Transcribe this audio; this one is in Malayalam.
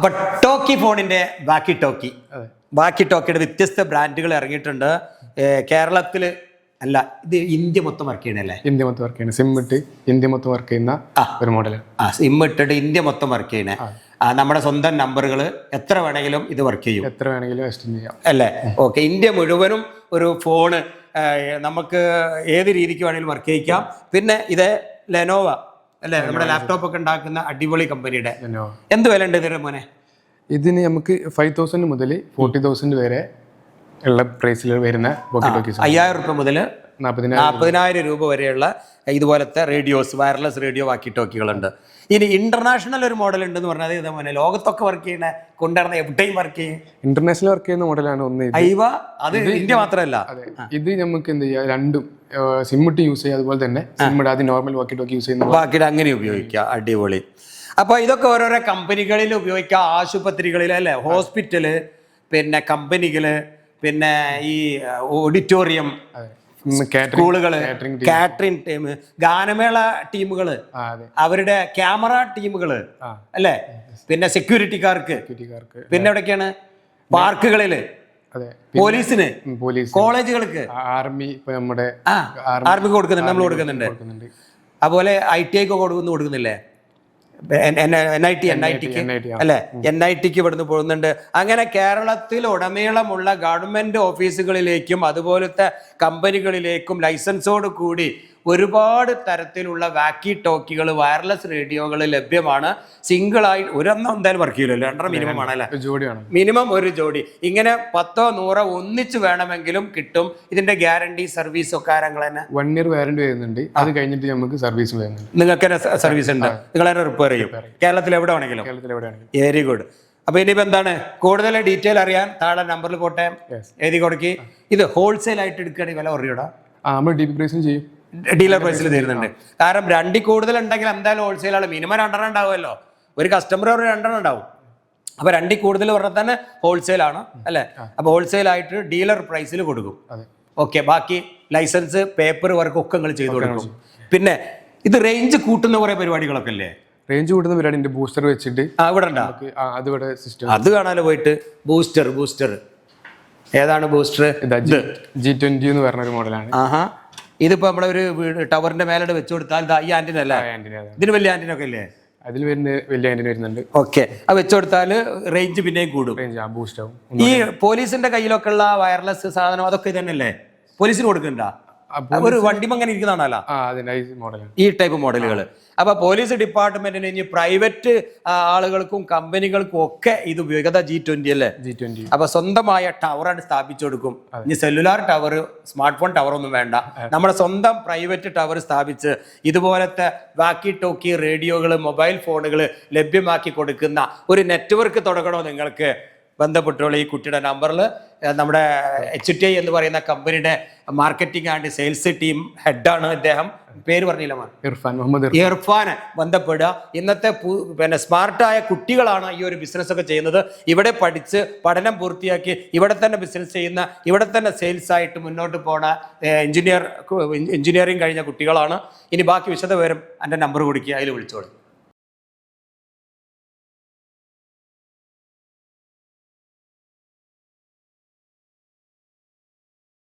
അപ്പൊ ടോക്കി ഫോണിന്റെ ബാക്കി ടോക്കി. ബാക്കി ടോക്കിയുടെ വ്യത്യസ്ത ബ്രാൻഡുകൾ ഇറങ്ങിയിട്ടുണ്ട്. കേരളത്തിൽ അല്ല ഇത് ഇന്ത്യ മൊത്തം വർക്ക് ചെയ്യണല്ലേ ഇന്ത്യ മൊത്തം വർക്ക് ചെയ്യണം സിം ഇട്ട് ഇന്ത്യ മൊത്തം വർക്ക് ചെയ്യുന്ന ഒരു മോഡൽ ആ സിം ഇട്ടിട്ട് ഇന്ത്യ മൊത്തം വർക്ക് ചെയ്യണേ നമ്മുടെ സ്വന്തം നമ്പറുകൾ എത്ര വേണമെങ്കിലും ഇത് വർക്ക് ചെയ്യും. എത്ര വേണമെങ്കിലും എക്സ്റ്റെൻഡ് ചെയ്യാം. അല്ലേ? ഓക്കെ ഇന്ത്യ മുഴുവനും ഒരു ഫോണ് നമുക്ക് ഏത് രീതിക്ക് വേണമെങ്കിലും വർക്ക് ചെയ്യിക്കാം. പിന്നെ ഇത് ലെനോവ അല്ലേ? നമ്മുടെ ലാപ്ടോപ്പ് ഒക്കെ ഉണ്ടാക്കുന്ന അടിപൊളി കമ്പനിയുടെ എന്ത് വില ഉണ്ട് മോനെ? ഇതിന് നമുക്ക് ഫൈവ് തൗസൻഡ് മുതൽ ഫോർട്ടി തൗസൻഡ് വരെ ഉള്ള പ്രൈസിൽ വരുന്ന അയ്യായിരം റുപ്യ മുതൽ നാൽപ്പതിനായിരം രൂപ. വരെയുള്ള ഇതുപോലത്തെ റേഡിയോസ് വയർലെസ് റേഡിയോ വാക്കി ടോക്കികളുണ്ട് ഇനി ഇന്റർനാഷണൽ ഒരു മോഡൽ ഉണ്ടെന്ന് പറഞ്ഞാൽ ഇത് മോനെ? ലോകത്തൊക്കെ വർക്ക് ചെയ്യുന്ന കൊണ്ടുവരുന്ന എവിടെയും വർക്ക് ചെയ്യും. ഇന്റർനാഷണൽ വർക്ക് ചെയ്യുന്ന മോഡലാണ് ഒന്ന് അത് ഇന്ത്യ മാത്രമല്ല. ഇത് നമുക്ക് എന്ത് ചെയ്യാം? രണ്ടും സിം ഇട്ട് യൂസ് ചെയ്യുക അതുപോലെ തന്നെ സിം ഇടാതെ നോർമൽ വാക്കി ടോക്കി യൂസ് ചെയ്യുന്ന ബാക്കിയുടെ അങ്ങനെ ഉപയോഗിക്കുക അടിപൊളി. അപ്പൊ ഇതൊക്കെ ഓരോരോ കമ്പനികളിൽ ഉപയോഗിക്കുക ആശുപത്രികളിൽ അല്ലെ? ഹോസ്പിറ്റൽ പിന്നെ കമ്പനികൾ പിന്നെ ഈ ഓഡിറ്റോറിയം സ്കൂളുകൾ കാറ്ററിംഗ് ടീം ഗാനമേള ടീമുകൾ അവരുടെ ക്യാമറ ടീമുകൾ അല്ലെ? പിന്നെ സെക്യൂരിറ്റിക്കാർക്ക് പിന്നെ എവിടെയൊക്കെയാണ്? പാർക്കുകളിൽ പോലീസിന്? പോലീസ് കോളേജുകൾക്ക്? ആർമി ഇപ്പൊ നമ്മുടെ ആർമിക്ക് കൊടുക്കുന്നുണ്ട് നമ്മൾ കൊടുക്കുന്നുണ്ട്. അതുപോലെ ഐ ടി ഐക്ക് കൊടുക്കുന്നു കൊടുക്കുന്നില്ലേ? N I T N I tick അല്ലെ? എൻ ഐ ടിക്ക് ഇവിടുന്ന് പോകുന്നുണ്ട്. അങ്ങനെ കേരളത്തിൽ ഉടനീളമുള്ള ഗവൺമെന്റ് ഓഫീസുകളിലേക്കും അതുപോലത്തെ കമ്പനികളിലേക്കും ലൈസൻസോട് കൂടി ഒരുപാട് തരത്തിലുള്ള വാക്കി ടോക്കികൾ വയർലെസ് റേഡിയോകൾ ലഭ്യമാണ്. സിംഗിൾ ആയി ഒരെണ്ണം എന്തായാലും വർക്ക് ചെയ്യില്ലല്ലോ രണ്ടര മിനിമം ആണല്ലേ ഒരു ജോഡിയാണ്. മിനിമം ഒരു ജോഡി. ഇങ്ങനെ പത്തോ നൂറോ ഒന്നിച്ച് വേണമെങ്കിലും കിട്ടും. ഇതിന്റെ ഗ്യാരണ്ടി സർവീസ് ഒക്കെ ആരങ്ങൾ തന്നെ? വൺ ഇയർ വാരണ്ടി വരുന്നുണ്ട്. അത് കഴിഞ്ഞിട്ട് നമുക്ക് സർവീസ് വരുന്നുണ്ട്. നിങ്ങൾക്ക് തന്നെ സർവീസ് ഉണ്ട്. നിങ്ങൾ തന്നെ റിപ്പയർ ചെയ്യും. കേരളത്തിൽ എവിടെ വേണമെങ്കിലും? കേരളത്തിൽ വെരി ഗുഡ് അപ്പൊ ഇനിയിപ്പോ എന്താണ്? കൂടുതൽ ഡീറ്റെയിൽ അറിയാൻ താഴെ നമ്പറിൽ പോട്ടെ. എഴുതി കൊടുക്കി. ഇത് ഹോൾസെയിൽ ആയിട്ട് എടുക്കുകയാണെങ്കിൽ വില കുറയൂടാ? ആ നമ്മൾ ഡീപ് പ്രൈസും ചെയ്യും. ഡീലർ പ്രൈസിൽ തരുന്നുണ്ട്. കാരണം രണ്ടിൽ കൂടുതൽ ഉണ്ടെങ്കിൽ എന്തായാലും ഹോൾസെയിൽ ആണ്. മിനിമം രണ്ടെണ്ണം ഉണ്ടാവുമല്ലോ. ഒരു കസ്റ്റമർ ഒരു രണ്ടെണ്ണം ഉണ്ടാവും. അപ്പൊ രണ്ടിൽ കൂടുതൽ പറഞ്ഞാൽ തന്നെ ഹോൾസെയിൽ ആണ് അല്ലേ? അപ്പൊ ഹോൾസെയിൽ ആയിട്ട് ഡീലർ പ്രൈസിൽ കൊടുക്കും. ഓക്കെ ബാക്കി ലൈസൻസ് പേപ്പർ വർക്ക് ഒക്കെ നിങ്ങൾ ചെയ്തു കൊടുക്കും. പിന്നെ ഇത് റേഞ്ച് കൂട്ടുന്ന കുറെ പരിപാടികളൊക്കെ അല്ലേ റേഞ്ച് കൂട്ടുന്ന പരിപാടി ബൂസ്റ്റർ വെച്ചിട്ട് ഇവിടെ അതിവിടെ സിസ്റ്റം അത് കാണാലോ പോയിട്ട്. ബൂസ്റ്റർ ബൂസ്റ്റർ ഏതാണ് ബൂസ്റ്റർ ജി ട്വന്റി എന്ന് പറഞ്ഞ ഒരു മോഡലാണ് ആഹാ. ഇതിപ്പോ നമ്മുടെ ഒരു ടവറിന്റെ മേലോട്ട് വെച്ചു കൊടുത്താൽ ദാ ഈ ആന്റിന അല്ലേ ഇതിന് വലിയ ആന്റിന ഒക്കെ ഇല്ലേ? അതിൽ വരുന്ന വലിയ ആന്റിന വരുന്നുണ്ട്. ഓക്കെ. അത് വെച്ചു കൊടുത്താൽ റേഞ്ച് പിന്നെയും കൂടും. ബൂസ്റ്റ് ആവും. ഈ പോലീസിന്റെ കയ്യിലൊക്കെ ഉള്ള വയർലെസ് സാധനം അതൊക്കെ തന്നെയല്ലേ പോലീസിന് കൊടുക്കണ്ട? ഒരു വണ്ടിമ അങ്ങനെ ഇരിക്കുന്നതാണല്ലോ. ഈ ടൈപ്പ് മോഡലുകൾ അപ്പൊ പോലീസ് ഡിപ്പാർട്ട്മെന്റിന് ഇനി പ്രൈവറ്റ് ആളുകൾക്കും കമ്പനികൾക്കും ഒക്കെ ഇത് ഉപയോഗിക്കാം. ജി ട്വന്റി അല്ലേ? ജി ട്വന്റി അപ്പൊ സ്വന്തമായ ടവറാണ് സ്ഥാപിച്ചു കൊടുക്കും. ഇനി cellular tower smart phone tower ഒന്നും വേണ്ട. നമ്മുടെ സ്വന്തം പ്രൈവറ്റ് ടവർ സ്ഥാപിച്ച് ഇതുപോലത്തെ വാക്കി ടോക്കി റേഡിയോകൾ മൊബൈൽ ഫോണുകൾ ലഭ്യമാക്കി കൊടുക്കുന്ന ഒരു നെറ്റ്വർക്ക് തുടങ്ങണോ നിങ്ങൾക്ക്? ബന്ധപ്പെട്ടോളൂ ഈ കുട്ടിയുടെ നമ്പറിൽ നമ്മുടെ എച്ച് ടി ഐ എന്ന് പറയുന്ന കമ്പനിയുടെ മാർക്കറ്റിംഗ് ആൻഡ് സെയിൽസ് ടീം ഹെഡാണ് അദ്ദേഹം പേര് പറഞ്ഞില്ല ഇർഫാൻ മുഹമ്മദ് ഇർഫാൻ. ഇർഫാന് ബന്ധപ്പെടുക. ഇന്നത്തെ പിന്നെ സ്മാർട്ടായ കുട്ടികളാണ് ഈ ഒരു ബിസിനസ് ഒക്കെ ചെയ്യുന്നത്. ഇവിടെ പഠിച്ച് പഠനം പൂർത്തിയാക്കി ഇവിടെ തന്നെ ബിസിനസ് ചെയ്യുന്ന ഇവിടെ തന്നെ സെയിൽസ് ആയിട്ട് മുന്നോട്ട് പോണ എഞ്ചിനീയർ എഞ്ചിനീയറിംഗ് കഴിഞ്ഞ കുട്ടികളാണ്. ഇനി ബാക്കി വിശദവിവരം എന്റെ നമ്പർ കൊടുക്കുക. അതിൽ വിളിച്ചോളൂ.